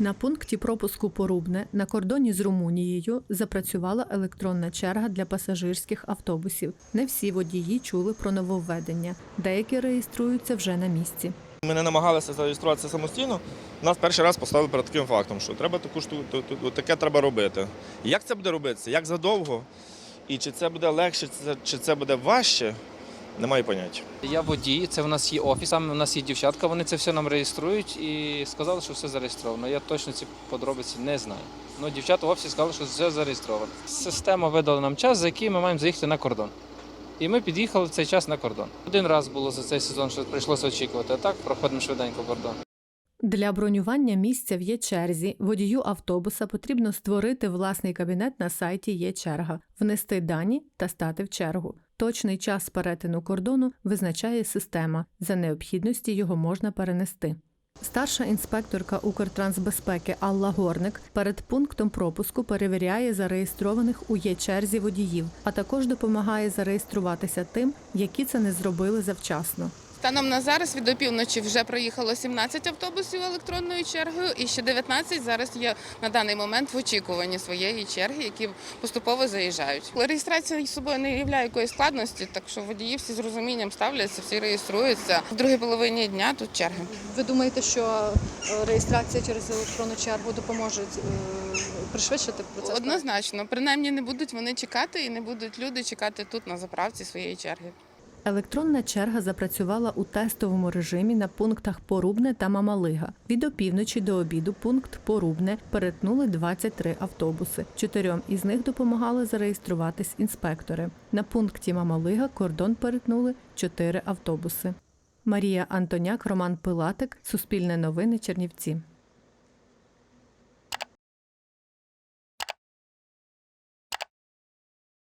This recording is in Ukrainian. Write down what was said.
На пункті пропуску Порубне на кордоні з Румунією запрацювала електронна черга для пасажирських автобусів. Не всі водії чули про нововведення. Деякі реєструються вже на місці. Ми не намагалися зареєструватися самостійно. Нас перший раз поставили перед таким фактом, що треба таку штуку, ту- ту- таке треба робити. Як це буде робитися? Як задовго? І чи це буде легше, чи це буде важче? Немає поняття. Я водій, це в нас є офіс, там у нас є дівчатка, вони це все нам реєструють і сказали, що все зареєстровано. Я точно ці подробиці не знаю. Ну, дівчата в офісі сказали, що все зареєстровано. Система видала нам час, за який ми маємо заїхати на кордон. І ми під'їхали в цей час на кордон. Один раз було за цей сезон, що прийшлося очікувати, а так проходимо швиденько кордон. Для бронювання місця в є-черзі водію автобуса потрібно створити власний кабінет на сайті Є-черга, внести дані та стати в чергу. Точний час перетину кордону визначає система. За необхідності його можна перенести. Старша інспекторка Укртрансбезпеки Алла Горник перед пунктом пропуску перевіряє зареєстрованих у є-черзі водіїв, а також допомагає зареєструватися тим, які це не зробили завчасно. Станом на зараз від опівночі вже проїхало 17 автобусів електронною чергою, і ще 19 зараз є на даний момент в очікуванні своєї черги, які поступово заїжджають. Реєстрація з собою не являє якоїсь складності, так що водії всі з розумінням ставляться, всі реєструються. В другій половині дня тут черги. Ви думаєте, що е, реєстрація через електронну чергу допоможе е, пришвидшити процес? Однозначно, принаймні не будуть вони чекати і не будуть люди чекати тут на заправці своєї черги. Електронна черга запрацювала у тестовому режимі на пунктах Порубне та Мамалига. Від опівночі до обіду пункт Порубне перетнули 23 автобуси. Чотирьом із них допомагали зареєструватись інспектори. На пункті Мамалига кордон перетнули 4 автобуси. Марія Антоняк, Роман Пилатик, Суспільне новини, Чернівці.